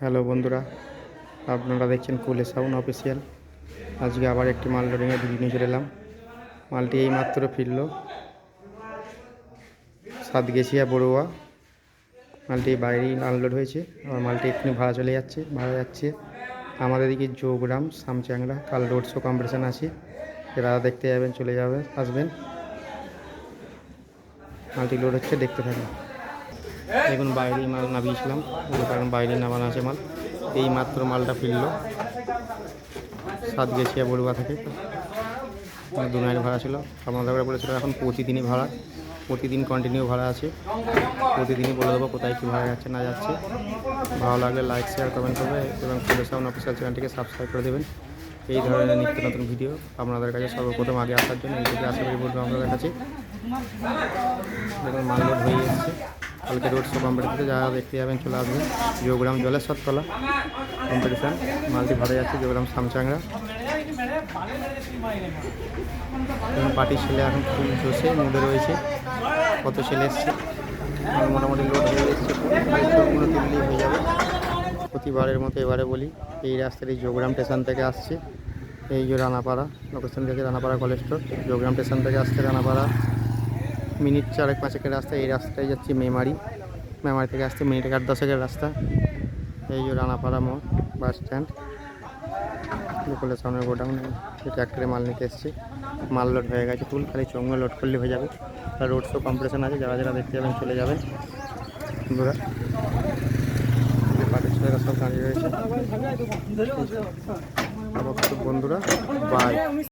Hello বন্ধুরা, আপনারা দেখছেন কুলে সাউন্ড অফিসিয়াল। আজকে আবার একটি মাল লোডিংয়ের ভিডিও নিয়ে চলে এলাম। মালটি এই মাত্র ফিরল। সাতগেছিয়া বড়ুয়া। মালটি বাইরেই আনলোড হয়েছে। আর মালটি এক্ষুনি ভাড়া চলে যাচ্ছে, ভাড়া যাচ্ছে আমাদের এদিকে যোগগ্রাম সামচাংরা কাল রোড শো কম্পিটিশান আছে। এরা দেখতে যাবেন, চলে যাবে, আসবেন। মালটি লোড হচ্ছে, দেখতে থাকুন। দেখুন বাইরেই মাল নামিয়েছিলাম কারণ বাইরে নামানো আছে মাল। এই মাত্র মালটা ফিরল। সাত গেছিয়া বড়ুয়া থেকে। মানে দু নাইট ভাড়া ছিল। আপনাদের বলেছিল এখন প্রতিদিনই ভাড়া। প্রতিদিন কন্টিনিউ ভাড়া আছে। প্রতিদিনই বলে দেবো কোথায় কী ভাড়া যাচ্ছে, না যাচ্ছে। ভালো লাগলে লাইক শেয়ার কমেন্ট করবে এবং সাউন্ড অফিসিয়াল চ্যানেলটিকে সাবস্ক্রাইব করে দেবেন। এই ধরনের নিত্য নতুন ভিডিও আপনাদের কাছে সর্বপ্রথম আগে আসার জন্য। ইউটিউবে আশা করি বলব আপনাদের কাছে। দেখুন হয়ে এসছে কালকে রোড শো কম্পিটিশনে যারা দেখতে যাবেন চলে আসবেন। যোগগ্রাম জলেশ্বরতলা কম্পিটিশান মালটি ভাড়া যাচ্ছে যোগগ্রাম সামচাংরা পার্টির ছেলে এখন ফুল জোশে মুডে রয়েছে। কত ছেলে এসছে? মোটামুটি লোড হয়ে এসছে চোখগুলো তুললেই হয়ে যাবে। প্রতিবারের মতো এবারে বলি, এই রাস্তাটি যোগগ্রাম স্টেশন থেকে আসছে। এই যে রানাপাড়া লোকেশন থেকে Ranapara college store Joggram station থেকে আসছে রানাপাড়া। মিনিট চারেক পাঁচেকের রাস্তা, এই রাস্তায় যাচ্ছি মেমারি। মেমারি থেকে আসতে মিনিট আট দশেকের রাস্তা। এই যে রানাপাড়া মোড়, বাস স্ট্যান্ড। লোকালের সামনে গোডাউন ট্র্যাক্টরে মাল নিতে এসেছি। মাল লোড হয়ে গেছে ফুল, খালি চঙ্গ লোড করলে হয়ে যাবে। আর রোড শো কম্পিটিশন আছে, যারা যারা দেখতে যাবেন চলে যাবেন। বন্ধুরা সব দাঁড়িয়ে রয়েছে। বন্ধুরা বাই